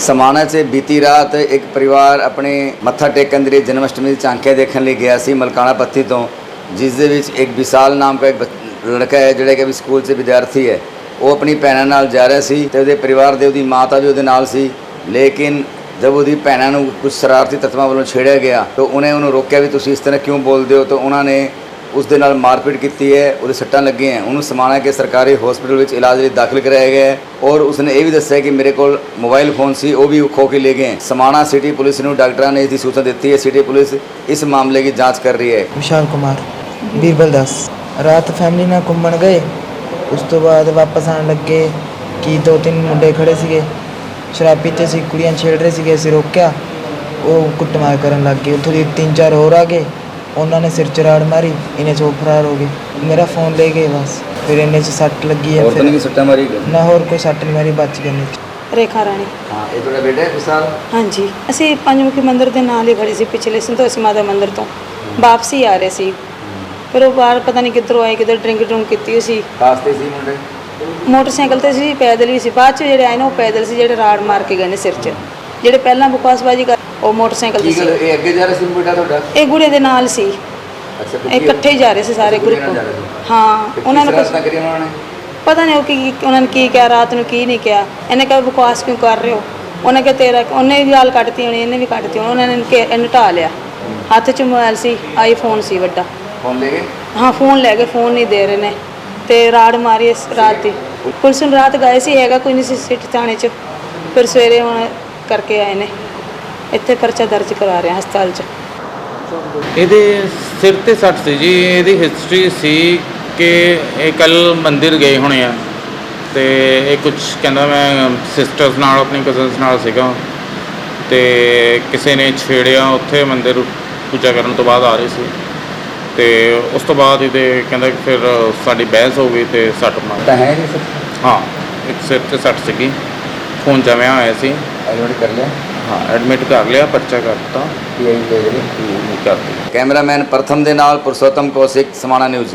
ਸਮਾਣਾ 'ਚ ਬੀਤੀ ਰਾਤ ਇੱਕ ਪਰਿਵਾਰ ਆਪਣੇ ਮੱਥਾ ਟੇਕਣ ਦੇ ਲਈ ਜਨਮ ਅਸ਼ਟਮੀ ਦੀ ਝਾਂਕੀਆਂ ਦੇਖਣ ਲਈ ਗਿਆ ਸੀ, ਮਲਕਾਣਾ ਪੱਤੀ ਤੋਂ, ਜਿਸ ਦੇ ਵਿੱਚ ਇੱਕ ਵਿਸਾਲ ਨਾਮ ਦਾ ਇੱਕ ਬੱਚ- ਲੜਕਾ ਹੈ, ਜਿਹੜਾ ਕਿ ਵੀ ਸਕੂਲ 'ਚ ਵਿਦਿਆਰਥੀ ਹੈ। ਉਹ ਆਪਣੀ ਭੈਣਾਂ ਨਾਲ ਜਾ ਰਿਹਾ ਸੀ ਤੇ ਉਹਦੇ ਪਰਿਵਾਰ ਦੇ, ਉਹਦੀ ਮਾਤਾ ਵੀ ਉਹਦੇ ਨਾਲ ਸੀ। ਲੇਕਿਨ ਜਦ ਉਹਦੀ ਭੈਣਾਂ ਨੂੰ ਕੁਝ ਸ਼ਰਾਰਤੀ ਤੱਤਾਂ ਵੱਲੋਂ ਛੇੜਿਆ ਗਿਆ, ਤਾਂ ਉਹਨੇ ਉਹਨੂੰ ਰੋਕਿਆ ਵੀ ਤੁਸੀਂ ਇਸ ਤਰ੍ਹਾਂ ਕਿਉਂ ਬੋਲਦੇ ਹੋ? ਤਾਂ ਉਹਨਾਂ ਨੇ ਉਸ ਦੇ ਨਾਲ ਮਾਰਪੀਟ ਕੀਤੀ ਹੈ, ਉਹਦੇ ਸੱਟਾਂ ਲੱਗੀਆਂ ਹੈ। ਉਹਨੂੰ ਸਮਾਣਾ ਕੇ ਸਰਕਾਰੀ ਹਸਪੀਟਲ ਵਿੱਚ ਇਲਾਜ ਲਈ ਦਾਖਲ ਕਰਾਇਆ ਗਿਆ ਹੈ ਔਰ ਉਸਨੇ ਇਹ ਵੀ ਦੱਸਿਆ ਕਿ ਮੇਰੇ ਕੋਲ ਮੋਬਾਈਲ ਫੋਨ ਸੀ, ਉਹ ਵੀ ਖੋ ਕੇ ਲੈ ਗਏ ਸਮਾਣਾ ਸਿਟੀ ਪੁਲਿਸ ਨੂੰ ਡਾਕਟਰਾਂ ਨੇ ਇਸ ਦੀ ਸੂਚਨਾ ਦਿੱਤੀ ਹੈ। ਸਿਟੀ ਪੁਲਿਸ ਇਸ ਮਾਮਲੇ ਦੀ ਜਾਂਚ ਕਰ ਰਹੀ ਹੈ। ਵਿਸ਼ਾਲ ਕੁਮਾਰ, ਬੀਰਬਲ ਦਾਸ। ਰਾਤ ਫੈਮਿਲੀ ਨਾਲ ਘੁੰਮਣ ਗਏ। ਉਸ ਤੋਂ ਬਾਅਦ ਵਾਪਸ ਆਣ ਲੱਗੇ। ਕਿ ਦੋ ਤਿੰਨ ਮੁੰਡੇ ਖੜੇ ਸੀਗੇ। ਸ਼ਰਾਬ ਪੀਤੇ ਸੀ, ਕੁੜੀਆਂ ਛੇੜ ਰਹੇ ਸੀਗੇ। ਅਸੀਂ ਰੋਕਿਆ। ਉਹ ਕੁੱਟਮਾਰ ਕਰਨ ਲੱਗ ਗਏ। ਉੱਥੋਂ ਦੀ ਤਿੰਨ ਚਾਰ ਹੋਰ ਆ ਗਏ। ਉਹਨਾਂ ਨੇ ਸਿਰ ਚ ਰਾੜ ਮਾਰੀ ਇਹਨੇ ਚੋਂ ਫਰਾਰ ਹੋ ਗਏ। ਮੇਰਾ ਫੋਨ ਲੈ ਗਏ ਬਸ। ਫਿਰ ਇਹਨੇ ਚ ਸੱਟ ਲੱਗੀ ਹੈ ਔਰਤਾਂ ਨੇ ਵੀ ਫਿਰ ਸੱਟਾਂ ਮਾਰੀ ਨਾ ਹੋਰ ਕੋਈ ਸੱਟ ਨਹੀਂ ਮਾਰੀ ਬਚ ਗਏ ਨੇ ਰੇਖਾ ਰਾਣੀ। ਹਾਂ ਇਹ ਤੁਹਾਡਾ ਬੇਟਾ ਹੈ ਵਿਸਾਲ? ਹਾਂਜੀ। ਅਸੀਂ ਪੰਜਮੁਖੀ ਮੰਦਿਰ ਦੇ ਨਾਲ ਹੀ ਖੜੇ ਸੀ ਪਿਛਲੇ ਸੰਤੋਸ਼ੀ ਮਾਤਾ ਮੰਦਿਰ ਤੋਂ। ਵਾਪਸੀ ਆ ਰਹੇ ਸੀ। ਫਿਰ ਉਹ ਬਾਹਰ ਪਤਾ ਨਹੀਂ ਕਿੱਧਰੋਂ ਆਏ ਕਿੱਧਰ ਡਰਿੰਕ ਡਰੂੰਕ ਕੀਤੀ ਹੋਈ ਸੀ। ਕਾਸਤੇ ਸੀ ਮੁੰਡੇ? ਮੋਟਰਸਾਈਕਲ ਤੇ ਸੀ ਪੈਦਲ ਵੀ ਸੀ। ਬਾਅਦ ਚ ਜਿਹੜੇ ਆਏ ਨੇ ਉਹ ਪੈਦਲ ਸੀ ਜਿਹੜੇ ਰਾੜ ਮਾਰ ਕੇ ਗਏ ਨੇ ਸਿਰ 'ਚ। ਜਿਹੜੇ ਪਹਿਲਾਂ ਬਕਵਾਸਬਾਜੀ ਕਰ ਉਹ ਮੋਟਰਸਾਈਕਲ ਤੇ ਕੀ ਗੱਲ ਸੀ। ਇਹ ਅੱਗੇ ਜਾ ਰਿਹਾ ਸੀ ਬੇਟਾ ਤੁਹਾਡਾ? ਇਹ ਗੁੜੇ ਦੇ ਨਾਲ ਸੀ। ਅੱਛਾ ਇਹ ਇਕੱਠੇ ਹੀ ਜਾ ਰਹੇ ਸੀ ਸਾਰੇ ਗਰੁੱਪ ਹਾਂ ਉਹਨਾਂ ਨੇ ਕੁਛ ਕੁਝ ਕਰੀ ਉਹਨਾਂ ਨੇ? ਪਤਾ ਨਹੀਂ ਉਹ ਕੀ ਉਹਨਾਂ ਨੇ ਕੀ ਕਿਹਾ ਰਾਤ ਨੂੰ ਕੀ ਨਹੀਂ ਕਿਹਾ। ਇਹਨੇ ਕਿਹਾ ਬਕਵਾਸ ਕਿਉਂ ਕਰ ਰਹੇ ਹੋ? ਉਹਨੇ ਕਿਹਾ ਤੇਰਾ ਉਹਨੇ ਵੀ ਗਾਲ ਕੱਢਤੀ ਹੋਣੀ ਇਹਨੇ ਵੀ ਕੱਢਤੀ ਹੋਣੀ। ਉਹਨਾਂ ਨੇ ਕਿ- ਇਹਨੂੰ ਢਾ ਲਿਆ। ਹੱਥ 'ਚ ਮੋਬਾਈਲ ਸੀ ਆਈਫੋਨ ਸੀ ਵੱਡਾ। ਫੋਨ ਲੈ ਗਏ? ਹਾਂ ਫੋਨ ਲੈ ਕੇ ਫੋਨ ਨਹੀਂ ਦੇ ਰਹੇ ਨੇ। ਤੇ ਰਾੜ ਮਾਰੀ ਇਸ ਰਾਤ ਦੀ। ਪੁਲਿਸ ਨੂੰ ਰਾਤ ਗਏ ਸੀ ਹੈਗਾ ਕੋਈ ਨਹੀਂ ਸੀ ਸਿੱਟ ਥਾਣੇ 'ਚ। ਫਿਰ ਸਵੇਰੇ ਹੁਣ ਕਰਕੇ ਆਏ ਨੇ। ਇੱਥੇ ਪਰਚਾ ਦਰਜ ਕਰਾ ਰਹੇ ਹਾਂ ਹਸਪਤਾਲ 'ਚ। ਇਹਦੇ ਸਿਰ ਤੇ ਸੱਟ ਸੀ ਜੀ। ਇਹਦੀ ਹਿਸਟਰੀ ਸੀ ਕਿ ਇਹ ਕੱਲ ਮੰਦਿਰ ਗਏ ਹੋਣੇ ਆ। ਤੇ ਇਹ ਕੁਝ ਕਹਿੰਦਾ ਮੈਂ ਸਿਸਟਰਸ ਨਾਲ ਆਪਣੀ ਕਜ਼ਨਸ ਨਾਲ ਸੀਗਾ। ਤੇ ਕਿਸੇ ਨੇ ਛੇੜਿਆ ਉੱਥੇ ਮੰਦਿਰ ਪੂਜਾ ਕਰਨ ਤੋਂ ਬਾਅਦ ਆ ਰਹੇ ਸੀ। ਤੇ ਉਸ ਤੋਂ ਬਾਅਦ ਇਹਦੇ ਕਹਿੰਦਾ ਕਿ ਫਿਰ ਸਾਡੀ ਬਹਿਸ ਹੋ ਗਈ ਤੇ ਸੱਟ ਮਾਰ। ਤਾਂ ਹੈ ਜੀ ਸਰ ਹਾਂ ਇੱਕ ਸਿਰ ਤੇ ਸੱਟ ਸੀਗੀ। ਖੂਨ ਜਮਿਆ ਹੋਇਆ ਸੀ। ਐਡਮਿਟ ਕਰ ਲਿਆ। ਹਾਂ ਐਡਮਿਟ ਕਰ ਲਿਆ ਪਰਚਾ ਕਰਤਾ। ਪੀਆਈ ਕਰ ਦਿੱਤਾ ਕੈਮਰਾਮੈਨ ਪ੍ਰਥਮ ਦੇ ਨਾਲ ਪੁਰਸ਼ੋਤਮ ਕੌਸ਼ਿਕ ਸਮਾਣਾ ਨਿਊਜ਼।